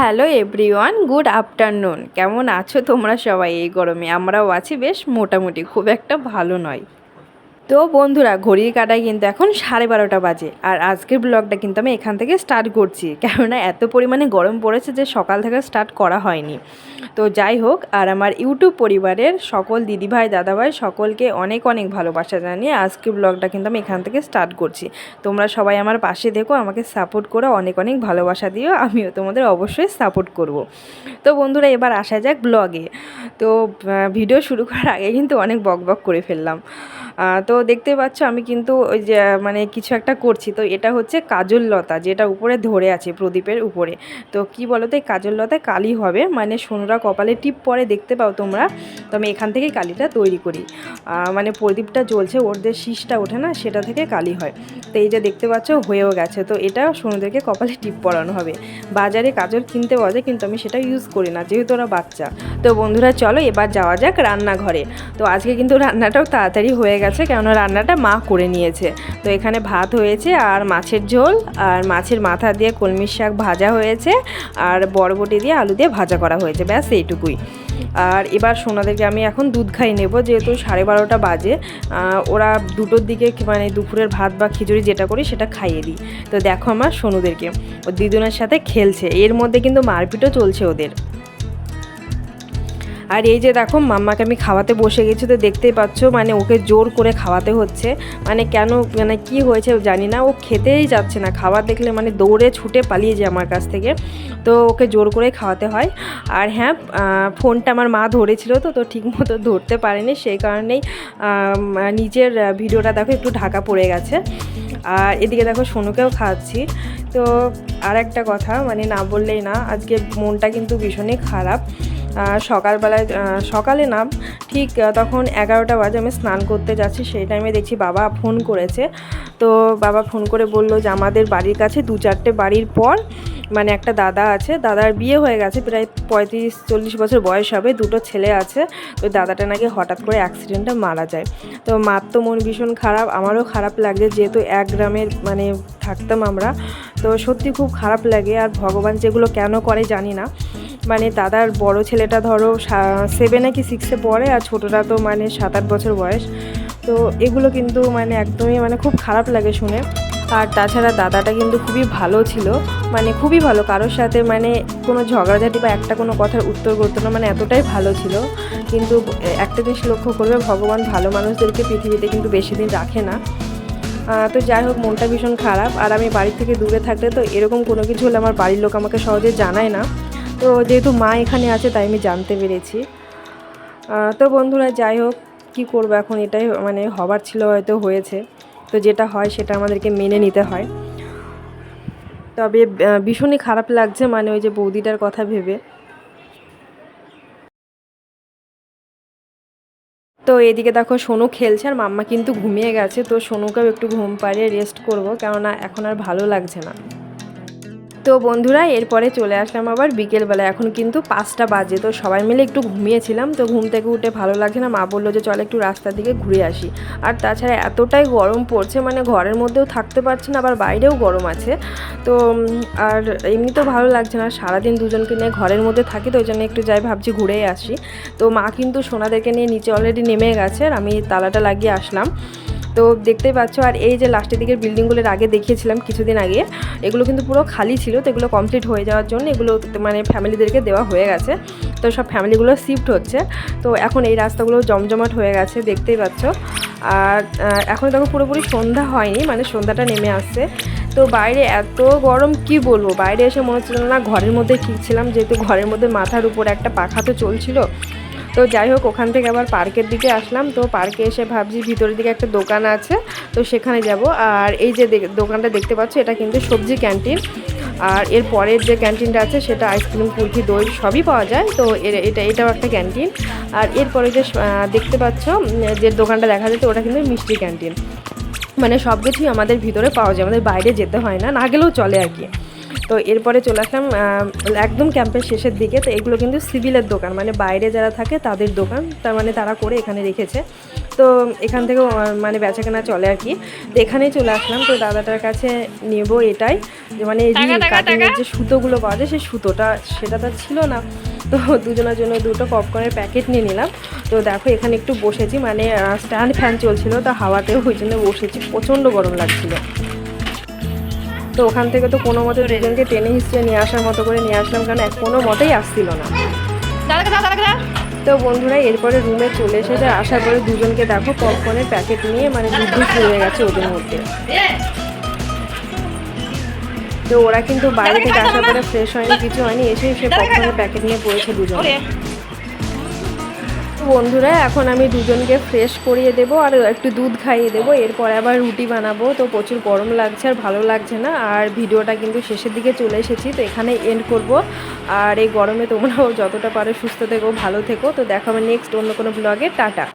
Hello everyone, good afternoon. কেমন আছো তোমরা সবাই? এই গরমে আমরাও আছি বেশ মোটামুটি, খুব একটা ভালো নয়। তো বন্ধুরা, ঘড়ির কাটায় কিন্তু এখন সাড়ে বারোটা বাজে। আর আজকের ব্লগটা কিন্তু আমি এখান থেকে স্টার্ট করছি। কেননা এত পরিমাণে গরম পড়েছে যে সকাল থেকে স্টার্ট করা হয়নি। তো যাই হোক, আর আমার ইউটিউব পরিবারের সকল দিদিভাই, দাদাভাই সকলকে অনেক অনেক ভালোবাসা জানিয়ে আজকের ব্লগটা কিন্তু আমি এখান থেকে স্টার্ট করছি। তোমরা সবাই আমার পাশে দেখো, আমাকে সাপোর্ট করো, অনেক অনেক ভালোবাসা দিও, আমিও তোমাদের অবশ্যই সাপোর্ট করব। তো বন্ধুরা, এবার আসা যাক ব্লগে তো ভিডিও শুরু করার আগে কিন্তু অনেক বক বক করে ফেললাম। তো দেখতে পাচ্ছ আমি কিন্তু ওই যে মানে কিছু একটা করছি। তো এটা হচ্ছে কাজল লতা, যেটা উপরে ধরে আছে প্রদীপের উপরে। তো কি বলো তো এই কাজল লতায় কালি হবে মানে সোনরা কপালে টিপ পরে দেখতে পাও তোমরা? তো আমি এখান থেকেই কালিটা তৈরি করি। মানে প্রদীপটা জ্বলছে, ওর যে শীষটা ওঠে না, সেটা থেকে কালি হয়। তো এই যে দেখতে পাচ্ছ, হয়েও গেছে। তো এটা সোনুদেরকে কপালে টিপ পরানো হবে। বাজারে কাজল কিনতে পাওয়া যায় কিন্তু আমি সেটা ইউজ করি না, যেহেতু ওরা বাচ্চা। তো বন্ধুরা, চলো এবার যাওয়া যাক রান্নাঘরে। তো আজকে কিন্তু রান্নাটাও তাড়াতাড়ি হয়ে গেছে। কেননা রান্নাটা মা করে নিয়েছে। তো এখানে ভাত হয়েছে আর মাছের ঝোল আর মাছের মাথা দিয়ে কলমির শাক ভাজা হয়েছে আর বরবটি দিয়ে আলু দিয়ে ভাজা করা হয়েছে, ব্যাস এইটুকুই। আর এবার সোনাদেরকে আমি এখন দুধ খাই নেব, যেহেতু সাড়ে বারোটা বাজে ওরা দুটোর দিকে মানে দুপুরের ভাত বা খিচুড়ি যেটা করি সেটা খাইয়ে দিই। তো দেখো আমার সোনুদেরকে, ও দিদুনের সাথে খেলছে, এর মধ্যে কিন্তু মারপিটও চলছে ওদের। আর এই যে দেখো, মাম্মাকে আমি খাওয়াতে বসে গেছি, তো দেখতেই পাচ্ছ মানে ওকে জোর করে খাওয়াতে হচ্ছে। মানে কেন মানে কি হয়েছে জানি না, ও খেতেই যাচ্ছে না। খাবার দেখলে মানে দৌড়ে ছুটে পালিয়ে যায় আমার কাছ থেকে। তো ওকে জোর করে খাওয়াতে হয়। আর হ্যাঁ ফোনটা আমার মা ধরেছিল তো তো ঠিক মতো ধরতে পারেনি। সেই কারণেই নিজের ভিডিওটা দেখো, একটু ঢাকা পড়ে গেছে। আর এদিকে দেখো, সোনুকেও খাওয়াচ্ছি তো আর একটা কথা মানে না বললেই না, আজকে মনটা কিন্তু ভীষণই খারাপ। সকালবেলায় সকালে না, ঠিক তখন এগারোটা বাজে আমি স্নান করতে যাচ্ছি, সেই টাইমে দেখছি বাবা ফোন করেছে। তো বাবা ফোন করে বলল যে, আমাদের বাড়ির কাছে দু চারটে বাড়ির পর মানে একটা দাদা আছে, দাদার বিয়ে হয়ে গেছে, প্রায় পঁয়ত্রিশ, চল্লিশ বছর বয়স হবে, দুটো ছেলে আছে, তো দাদাটা নাকি হঠাৎ করে অ্যাক্সিডেন্টে মারা যায়। তো মার তো মন ভীষণ খারাপ, আমারও খারাপ লাগছে যেহেতু এক গ্রামের মানে থাকতাম আমরা, তো সত্যি খুব খারাপ লাগে, আর ভগবান যেগুলো কেন করে জানি না। মানে দাদার বড় ছেলেটা ধরো সেভেনে কি সিক্সে পড়ে আর ছোটোটা তো মানে সাত আট বছর বয়স। তো এগুলো কিন্তু মানে একদমই মানে খুব খারাপ লাগে শুনে। আর তাছাড়া দাদাটা কিন্তু খুবই ভালো ছিল। মানে খুবই ভালো, কারোর সাথে মানে কোনো ঝগড়াঝাটি বা একটা কোনো কথার উত্তর করতো না মানে এতটাই ভালো ছিল। কিন্তু একটা জিনিস লক্ষ্য করবে, ভগবান ভালো মানুষদেরকে পৃথিবীতে কিন্তু বেশি দিন রাখে না। তো যাই হোক, মনটা ভীষণ খারাপ। আর আমি বাড়ি থেকে দূরে থাকলে তো এরকম কোনো কিছু হলে আমার বাড়ির লোক আমাকে সহজে জানায় না। তো যেহেতু মা এখানে আছে, তাই আমি জানতে পেরেছি। তো বন্ধুরা, যাই হোক, কী করব এখন? এটাই মানে হবার ছিল, হয়তো হয়েছে। তো যেটা হয়, সেটা আমাদেরকে মেনে নিতে হয়। তবে ভীষণই খারাপ লাগছে মানে ওই যে বৌদিটার কথা ভেবে। তো এদিকে দেখো, সোনু খেলছে, আর মাম্মা কিন্তু ঘুমিয়ে গেছে। তো সোনুকেও একটু ঘুম পাড়িয়ে রেস্ট করব, কেননা এখন আর ভালো লাগছে না। তো বন্ধুরা, এরপরে চলে আসলাম আবার বিকেলবেলা। এখন কিন্তু পাঁচটা বাজে, তো সবাই মিলে একটু ঘুমিয়েছিলাম, তো ঘুম থেকে উঠে ভালো লাগছে না। মা বলল যে, চল একটু রাস্তার দিকে ঘুরে আসি। আর তাছাড়া এতটাই গরম পড়ছে মানে ঘরের মধ্যেও থাকতে পারছে না, আবার বাইরেও গরম আছে। তো আর এমনি তো ভালো লাগছে না। সারাদিন দুজনকে নিয়ে ঘরের মধ্যে থাকি, তো ওই জন্য একটু যাই ভাবছি ঘুরেই আসি। তো মা কিন্তু সোনাদেরকে নিয়ে নিচে অলরেডি নেমে গেছে, আর আমি তালাটা লাগিয়ে আসলাম। তো দেখতেই পাচ্ছ, আর এই যে লাস্টের দিকের বিল্ডিংগুলোর আগে দেখিয়েছিলাম কিছুদিন আগে, এগুলো কিন্তু পুরো খালি ছিল, তো এগুলো কমপ্লিট হয়ে যাওয়ার জন্য এগুলো মানে ফ্যামিলিদেরকে দেওয়া হয়ে গেছে। তো সব ফ্যামিলিগুলো শিফট হচ্ছে। তো এখন এই রাস্তাগুলো জমজমাট হয়ে গেছে, দেখতেই পাচ্ছ। আর এখন দেখো পুরোপুরি সন্ধ্যা হয়নি মানে সন্ধ্যাটা নেমে আসছে। তো বাইরে এত গরম, কি বলব? বাইরে এসে মনে হচ্ছিল না ঘরের মধ্যে ঠিক ছিলাম, যেহেতু ঘরের মধ্যে মাথার উপর একটা পাখা তো চলছিল। তো যাই হোক, ওখান থেকে আবার পার্কের দিকে আসলাম। তো পার্কে এসে ভাবছি ভিতরের দিকে একটা দোকান আছে, তো সেখানে যাব। আর এই যে দোকানটা দেখতে পাচ্ছ, এটা কিন্তু সবজি ক্যান্টিন। আর এর পরের যে ক্যান্টিনটা আছে, সেটা আইসক্রিম, কুলফি, দই সবই পাওয়া যায়। তো এটা এটাও একটা ক্যান্টিন। আর এরপরে যে দেখতে পাচ্ছ যে দোকানটা দেখা যাচ্ছে, ওটা কিন্তু মিষ্টি ক্যান্টিন। মানে সব কিছুই আমাদের ভিতরে পাওয়া যায়, আমাদের বাইরে যেতে হয় না না গেলেও চলে আর কি। তো এরপরে চলে আসলাম একদম ক্যাম্পের শেষের দিকে। তো এগুলো কিন্তু সিভিলের দোকান মানে বাইরে যারা থাকে তাদের দোকান তার মানে তারা করে এখানে রেখেছে। তো এখান থেকে মানে বেচাকেনা চলে আর কি। তো এখানেই চলে আসলাম তো দাদাটার কাছে নেব এটাই। যে মানে কাটিংয়ের যে সুতোগুলো পাওয়া যায় সেই সুতোটা সেটা তো ছিল না। তো দুজনের জন্য দুটো পপকর্নের প্যাকেট নিয়ে নিলাম। তো দেখো এখানে একটু বসেছি মানে স্ট্যান্ড ফ্যান চলছিল তো হাওয়াতেও ওই জন্য বসেছি। প্রচণ্ড গরম লাগছিল। তো ওখান থেকে তো কোনো মতে দুজনকে টেনে হিস্ট্রি নিয়ে আসার মতো করে নিয়ে আসলাম কারণ এক কোনো মতেই আসছিল না। তো বন্ধুরা এরপরে রুমে চলে এসে এসেছে আসার পরে দুজনকে দেখো পপকর্নের প্যাকেট নিয়ে মানে শুরু হয়ে গেছে ওদের মধ্যে। তো ওরা কিন্তু বাইরে থেকে আসার পরে ফ্রেশ হয়নি কিছু হয়নি এসে সে পপকর্নের প্যাকেট নিয়ে পড়েছে দুজন। বন্ধুরা, এখন আমি দুজনকে ফ্রেশ করিয়ে দেব আর একটু দুধ খাইয়ে দেবো। এরপরে আবার রুটি বানাবো। তো প্রচুর গরম লাগছে আর ভালো লাগছে না। আর ভিডিওটা কিন্তু শেষের দিকে চলে এসেছি, তো এখানে এন্ড করব। আর এই গরমে তোমরাও যতটা পারো সুস্থ থেকো, ভালো থেকো। তো দেখা নেক্সট অন্য কোনো ব্লগে টাটা।